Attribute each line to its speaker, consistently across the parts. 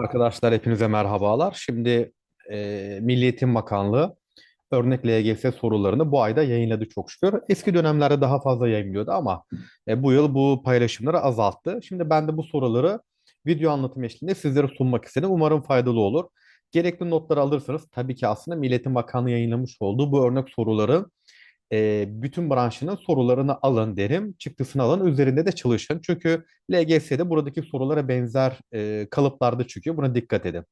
Speaker 1: Arkadaşlar hepinize merhabalar. Şimdi e, Milli Eğitim Bakanlığı örnek LGS sorularını bu ayda yayınladı çok şükür. Eski dönemlerde daha fazla yayınlıyordu ama e, bu yıl bu paylaşımları azalttı. Şimdi ben de bu soruları video anlatım eşliğinde sizlere sunmak istedim. Umarım faydalı olur. Gerekli notları alırsanız tabii ki aslında Milli Eğitim Bakanlığı yayınlamış olduğu bu örnek soruları e, bütün branşının sorularını alın derim. Çıktısını alın. Üzerinde de çalışın. Çünkü LGS'de buradaki sorulara benzer e, kalıplarda çıkıyor. Buna dikkat edin.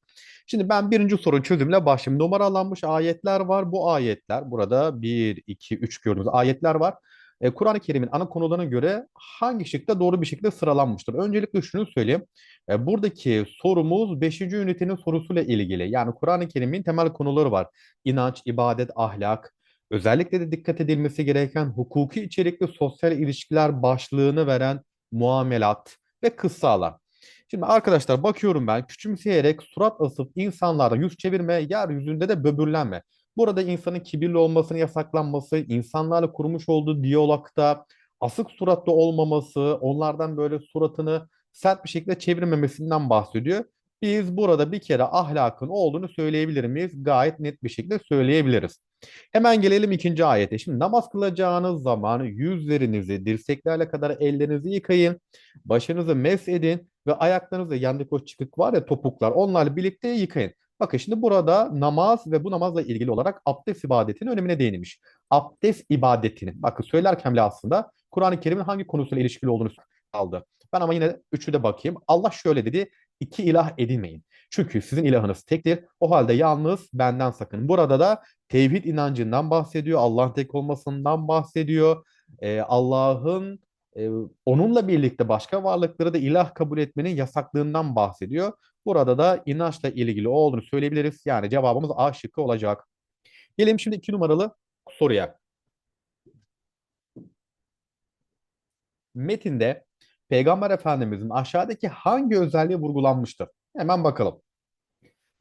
Speaker 1: Şimdi ben birinci sorunun çözümüyle başlayayım. Numaralanmış ayetler var. Bu ayetler burada bir, iki, üç gördüğümüz ayetler var. E, Kur'an-ı Kerim'in ana konularına göre hangi şıkta doğru bir şekilde sıralanmıştır? Öncelikle şunu söyleyeyim. E, buradaki sorumuz beşinci ünitenin sorusuyla ilgili. Yani Kur'an-ı Kerim'in temel konuları var. İnanç, ibadet, ahlak, Özellikle de dikkat edilmesi gereken hukuki içerikli sosyal ilişkiler başlığını veren muamelat ve kıssalar. Şimdi arkadaşlar bakıyorum ben küçümseyerek surat asıp insanlara yüz çevirme, yeryüzünde de böbürlenme. Burada insanın kibirli olmasını yasaklanması, insanlarla kurmuş olduğu diyalogda asık suratlı olmaması, onlardan böyle suratını sert bir şekilde çevirmemesinden bahsediyor. Biz burada bir kere ahlakın olduğunu söyleyebilir miyiz? Gayet net bir şekilde söyleyebiliriz. Hemen gelelim ikinci ayete. Şimdi namaz kılacağınız zaman yüzlerinizi dirseklerle kadar ellerinizi yıkayın. Başınızı mesh edin ve ayaklarınızı yandaki o çıkık var ya topuklar onlarla birlikte yıkayın. Bakın şimdi burada namaz ve bu namazla ilgili olarak abdest ibadetinin önemine değinilmiş. Abdest ibadetinin, bakın söylerken bile aslında Kur'an-ı Kerim'in hangi konusuyla ilişkili olduğunu aldı. Ben ama yine üçü de bakayım. Allah şöyle dedi, iki ilah edinmeyin. Çünkü sizin ilahınız tektir. O halde yalnız benden sakın. Burada da tevhid inancından bahsediyor. Allah'ın tek olmasından bahsediyor. Ee, Allah'ın e, onunla birlikte başka varlıkları da ilah kabul etmenin yasaklığından bahsediyor. Burada da inançla ilgili olduğunu söyleyebiliriz. Yani cevabımız A şıkkı olacak. Gelelim şimdi iki numaralı soruya. Metinde Peygamber Efendimizin aşağıdaki hangi özelliği vurgulanmıştır? Hemen bakalım.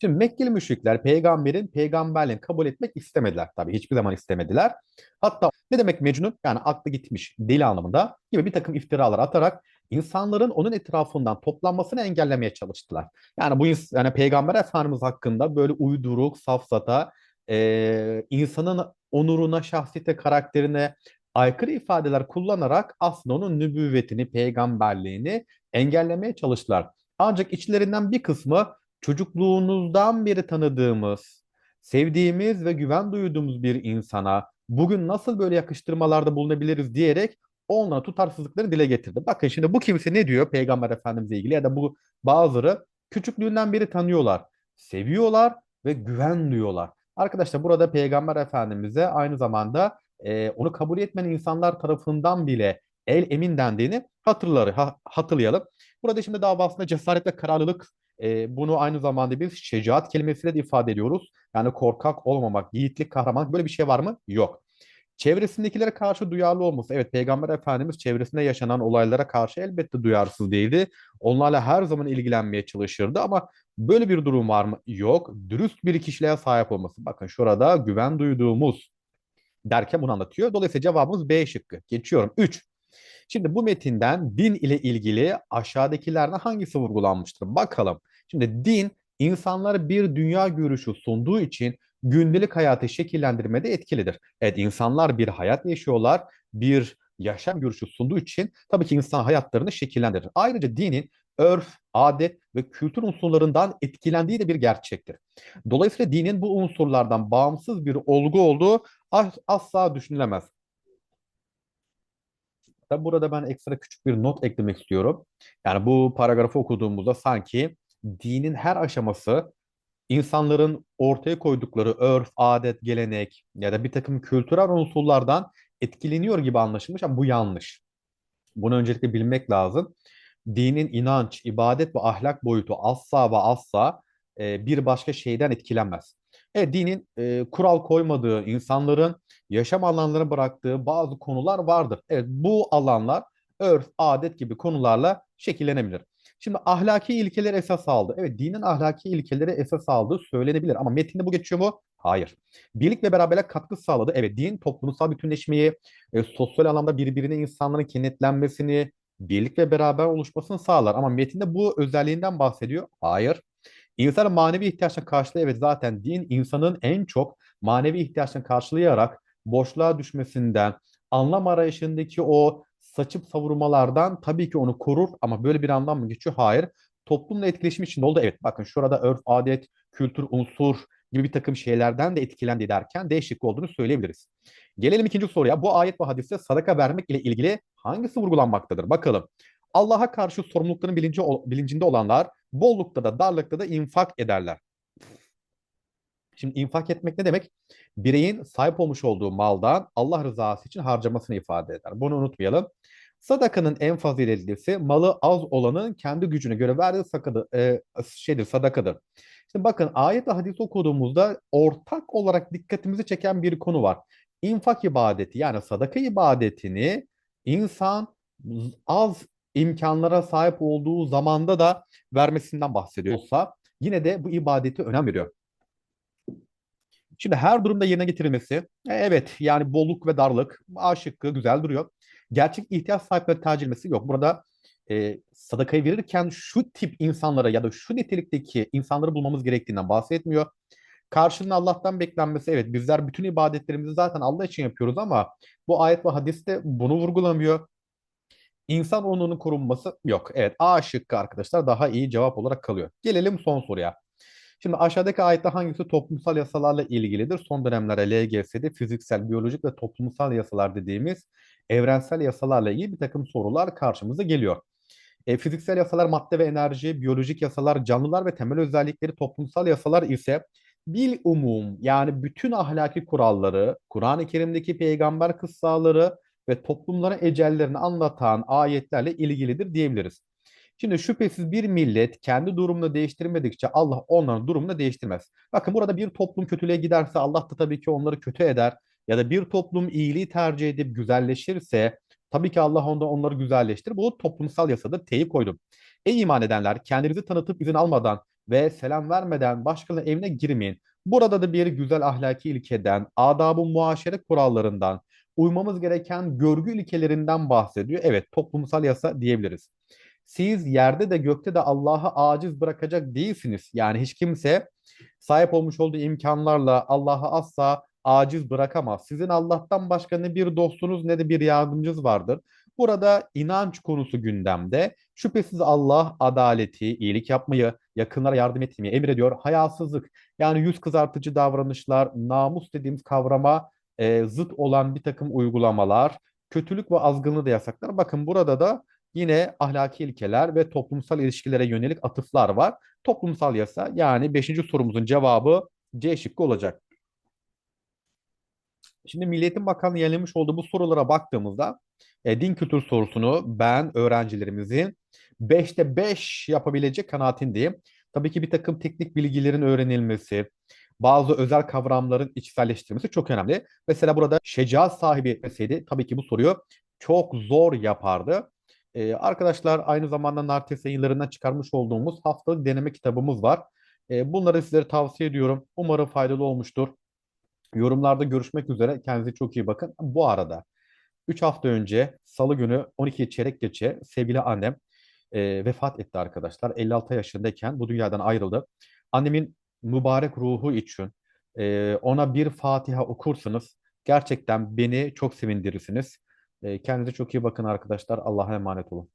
Speaker 1: Şimdi Mekkeli müşrikler peygamberin peygamberliğini kabul etmek istemediler. Tabii hiçbir zaman istemediler. Hatta ne demek Mecnun? Yani aklı gitmiş deli anlamında gibi bir takım iftiralar atarak insanların onun etrafından toplanmasını engellemeye çalıştılar. Yani bu yani peygamber efendimiz hakkında böyle uyduruk, safsata, e, insanın onuruna, şahsiyete, karakterine aykırı ifadeler kullanarak aslında onun nübüvvetini, peygamberliğini engellemeye çalıştılar. Ancak içlerinden bir kısmı çocukluğunuzdan beri tanıdığımız, sevdiğimiz ve güven duyduğumuz bir insana bugün nasıl böyle yakıştırmalarda bulunabiliriz diyerek onlara tutarsızlıkları dile getirdi. Bakın şimdi bu kimse ne diyor Peygamber Efendimiz'e ilgili ya da bu bazıları küçüklüğünden beri tanıyorlar, seviyorlar ve güven duyuyorlar. Arkadaşlar burada Peygamber Efendimiz'e aynı zamanda e, onu kabul etmeyen insanlar tarafından bile el emin dendiğini hatırları, ha, hatırlayalım. Burada şimdi davasında cesaret ve kararlılık e, bunu aynı zamanda biz şecaat kelimesiyle de ifade ediyoruz. Yani korkak olmamak, yiğitlik, kahramanlık böyle bir şey var mı? Yok. Çevresindekilere karşı duyarlı olması. Evet Peygamber Efendimiz çevresinde yaşanan olaylara karşı elbette duyarsız değildi. Onlarla her zaman ilgilenmeye çalışırdı ama böyle bir durum var mı? Yok. Dürüst bir kişiliğe sahip olması. Bakın şurada güven duyduğumuz derken bunu anlatıyor. Dolayısıyla cevabımız B şıkkı. Geçiyorum. 3. Şimdi bu metinden din ile ilgili aşağıdakilerden hangisi vurgulanmıştır? Bakalım. Şimdi din insanlara bir dünya görüşü sunduğu için gündelik hayatı şekillendirmede etkilidir. Evet insanlar bir hayat yaşıyorlar, bir yaşam görüşü sunduğu için tabii ki insan hayatlarını şekillendirir. Ayrıca dinin örf, adet ve kültür unsurlarından etkilendiği de bir gerçektir. Dolayısıyla dinin bu unsurlardan bağımsız bir olgu olduğu asla düşünülemez. Tabi burada ben ekstra küçük bir not eklemek istiyorum. Yani bu paragrafı okuduğumuzda sanki dinin her aşaması insanların ortaya koydukları örf, adet, gelenek ya da bir takım kültürel unsurlardan etkileniyor gibi anlaşılmış ama bu yanlış. Bunu öncelikle bilmek lazım. Dinin inanç, ibadet ve ahlak boyutu asla ve asla e, bir başka şeyden etkilenmez. Evet, dinin e, kural koymadığı, insanların yaşam alanlarına bıraktığı bazı konular vardır. Evet, bu alanlar örf, adet gibi konularla şekillenebilir. Şimdi ahlaki ilkeler esas aldı. Evet, dinin ahlaki ilkeleri esas aldığı söylenebilir ama metinde bu geçiyor mu? Hayır. Birlik ve beraberliğe katkı sağladı. Evet, din toplumsal bütünleşmeyi, e, sosyal anlamda birbirine insanların kenetlenmesini, birlik ve beraber oluşmasını sağlar. Ama metinde bu özelliğinden bahsediyor. Hayır. İnsanın manevi ihtiyaçlarını karşılıyor. Evet zaten din insanın en çok manevi ihtiyaçlarını karşılayarak boşluğa düşmesinden, anlam arayışındaki o saçıp savurmalardan tabii ki onu korur ama böyle bir anlam mı geçiyor? Hayır. Toplumla etkileşim içinde oldu. Evet bakın şurada örf, adet, kültür, unsur gibi bir takım şeylerden de etkilendi derken değişik olduğunu söyleyebiliriz. Gelelim ikinci soruya. Bu ayet ve hadiste sadaka vermek ile ilgili hangisi vurgulanmaktadır? Bakalım. Allah'a karşı sorumlulukların bilinci, bilincinde olanlar bollukta da darlıkta da infak ederler. Şimdi infak etmek ne demek? Bireyin sahip olmuş olduğu maldan Allah rızası için harcamasını ifade eder. Bunu unutmayalım. Sadakanın en faziletlisi malı az olanın kendi gücüne göre verdiği sakadı, e, şeydir, sadakadır. Şimdi bakın ayet ve hadis okuduğumuzda ortak olarak dikkatimizi çeken bir konu var. İnfak ibadeti yani sadaka ibadetini insan az imkanlara sahip olduğu zamanda da vermesinden bahsediyorsa yine de bu ibadeti önem veriyor. Şimdi her durumda yerine getirilmesi, e, evet yani bolluk ve darlık, A şıkkı güzel duruyor. Gerçek ihtiyaç sahipleri tercih edilmesi yok. Burada e, sadakayı verirken şu tip insanlara ya da şu nitelikteki insanları bulmamız gerektiğinden bahsetmiyor. Karşılığında Allah'tan beklenmesi, evet bizler bütün ibadetlerimizi zaten Allah için yapıyoruz ama bu ayet ve hadiste bunu vurgulamıyor. İnsan onurunun korunması yok. Evet A şıkkı arkadaşlar daha iyi cevap olarak kalıyor. Gelelim son soruya. Şimdi aşağıdaki ayette hangisi toplumsal yasalarla ilgilidir? Son dönemlerde LGS'de fiziksel, biyolojik ve toplumsal yasalar dediğimiz evrensel yasalarla ilgili bir takım sorular karşımıza geliyor. E, fiziksel yasalar madde ve enerji, biyolojik yasalar canlılar ve temel özellikleri, toplumsal yasalar ise bil umum yani bütün ahlaki kuralları, Kur'an-ı Kerim'deki peygamber kıssaları ve toplumlara ecellerini anlatan ayetlerle ilgilidir diyebiliriz. Şimdi şüphesiz bir millet kendi durumunu değiştirmedikçe Allah onların durumunu değiştirmez. Bakın burada bir toplum kötülüğe giderse Allah da tabii ki onları kötü eder. Ya da bir toplum iyiliği tercih edip güzelleşirse tabii ki Allah onda onları güzelleştirir. Bu toplumsal yasada teyip koydum. Ey iman edenler kendinizi tanıtıp izin almadan ve selam vermeden başkalarının evine girmeyin. Burada da bir güzel ahlaki ilkeden, adab-ı muaşere kurallarından, uymamız gereken görgü ilkelerinden bahsediyor. Evet toplumsal yasa diyebiliriz. Siz yerde de gökte de Allah'ı aciz bırakacak değilsiniz. Yani hiç kimse sahip olmuş olduğu imkanlarla Allah'ı asla aciz bırakamaz. Sizin Allah'tan başka ne bir dostunuz ne de bir yardımcınız vardır. Burada inanç konusu gündemde. Şüphesiz Allah adaleti, iyilik yapmayı, yakınlara yardım etmeyi emrediyor. Hayasızlık yani yüz kızartıcı davranışlar, namus dediğimiz kavrama e, zıt olan bir takım uygulamalar, kötülük ve azgınlığı da yasaklar. Bakın burada da yine ahlaki ilkeler ve toplumsal ilişkilere yönelik atıflar var. Toplumsal yasa yani 5. sorumuzun cevabı C şıkkı olacak. Şimdi Milliyetin Bakanlığı yayınlamış olduğu bu sorulara baktığımızda e, din kültür sorusunu ben öğrencilerimizin 5'te 5 yapabilecek kanaatindeyim. Tabii ki bir takım teknik bilgilerin öğrenilmesi, bazı özel kavramların içselleştirilmesi çok önemli. Mesela burada şecaat sahibi etmeseydi tabii ki bu soruyu çok zor yapardı. Ee, arkadaşlar aynı zamanda Nartes yayınlarından çıkarmış olduğumuz haftalık deneme kitabımız var. Ee, bunları sizlere tavsiye ediyorum. Umarım faydalı olmuştur. Yorumlarda görüşmek üzere. Kendinize çok iyi bakın. Bu arada 3 hafta önce Salı günü 12 çeyrek geçe sevgili annem e, vefat etti arkadaşlar. 56 yaşındayken bu dünyadan ayrıldı. Annemin mübarek ruhu için e, ona bir Fatiha okursanız gerçekten beni çok sevindirirsiniz. E, kendinize çok iyi bakın arkadaşlar. Allah'a emanet olun.